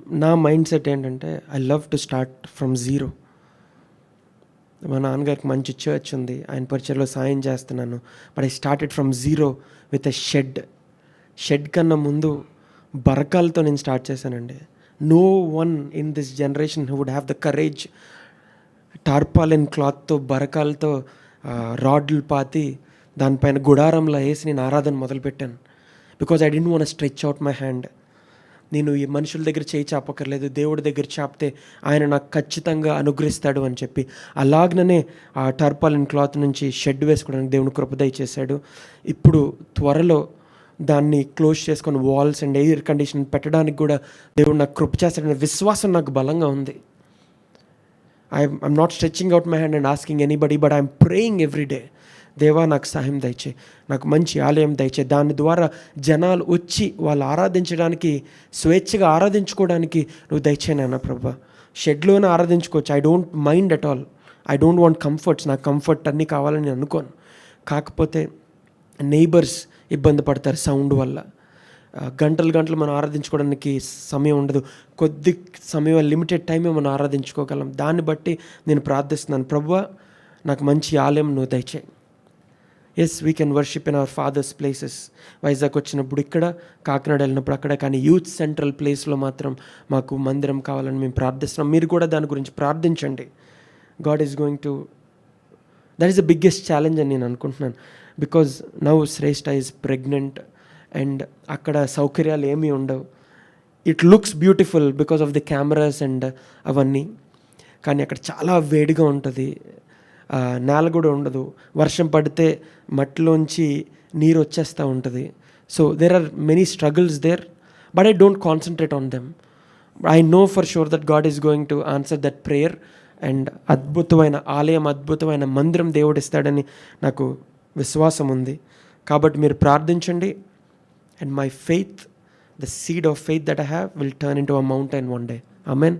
నా mind set ఏంటంటే I love to start from zero మా నాన్నగారికి మంచి చర్చ్ ఉంది. ఆయన పరిచయలో సాయం చేస్తున్నాను. But I started from zero with a shed shed కన్నా ముందు బరకాలతో నేను స్టార్ట్ చేశానండి. No one in this generation would have the courage tarpaulin క్లాత్తో బరకాలతో రాడ్లు పాతి దానిపైన గుడారంలో వేసి నేను ఆరాధన మొదలుపెట్టాను. Because I don't want stretch out my hand నేను ఈ మనుషుల దగ్గర చేయి చాపక్కర్లేదు దేవుడి దగ్గర చాపితే ఆయన నాకు ఖచ్చితంగా అనుగ్రహిస్తాడు అని చెప్పి అలాగనే ఆ టర్పాలిన్ క్లాత్ నుంచి షెడ్ వేసుకోవడానికి దేవుని కృపదయ చేశాడు ఇప్పుడు త్వరలో దాన్ని క్లోజ్ చేసుకొని వాల్స్ అండ్ ఎయిర్ కండిషన్ పెట్టడానికి కూడా దేవుడు నాకు కృప చేస్తాడనే విశ్వాసం నాకు బలంగా ఉంది. I I'm not stretching out my hand and asking anybody but I'm praying every day దేవా నాకు సహాయం దయచే నాకు మంచి ఆలయం దయచే. దాని ద్వారా జనాలు వచ్చి వాళ్ళు ఆరాధించడానికి స్వేచ్ఛగా ఆరాధించుకోవడానికి నువ్వు దయచేనన్నా ప్రభా. షెడ్లోనే ఆరాధించుకోవచ్చు. I don't mind at all I don't want comforts నాకు కంఫర్ట్ అన్నీ కావాలని నేను అనుకోను. కాకపోతే నైబర్స్ ఇబ్బంది పడతారు సౌండ్ వల్ల. గంటలు గంటలు మనం ఆరాధించుకోవడానికి సమయం ఉండదు. కొద్ది సమయం లిమిటెడ్ టైమే మనం ఆరాధించుకోగలం. దాన్ని బట్టి నేను ప్రార్థిస్తున్నాను. ప్రభువా నాకు మంచి ఆలయం నువ్వు దయచేయి yes we can worship in our father's places Vizag వచ్చినప్పుడు ఇక్కడ కాకినాడ వెళ్ళినప్పుడు అక్కడ. కానీ యూత్ సెంట్రల్ ప్లేస్లో మాత్రం మాకు మందిరం కావాలని మేము ప్రార్థిస్తున్నాం. మీరు కూడా దాని గురించి ప్రార్థించండి. God is going to that is the biggest challenge అని నేను అనుకుంటున్నాను. Because now Shreshtha is pregnant and అక్కడ సౌకర్యాలు ఏమీ ఉండవు. It looks beautiful because of the cameras and అవన్నీ. కానీ అక్కడ చాలా వేడిగా ఉంటుంది. నేల కూడా ఉండదు. వర్షం పడితే మట్టిలోంచి నీరు వచ్చేస్తూ ఉంటుంది. So there are many struggles there but I don't concentrate on them I know for sure that God is going to answer that prayer and అద్భుతమైన ఆలయం అద్భుతమైన మందిరం దేవుడు ఇస్తాడని నాకు విశ్వాసం ఉంది. కాబట్టి మీరు ప్రార్థించండి and my faith the seed of faith that I have will turn into a mountain one day amen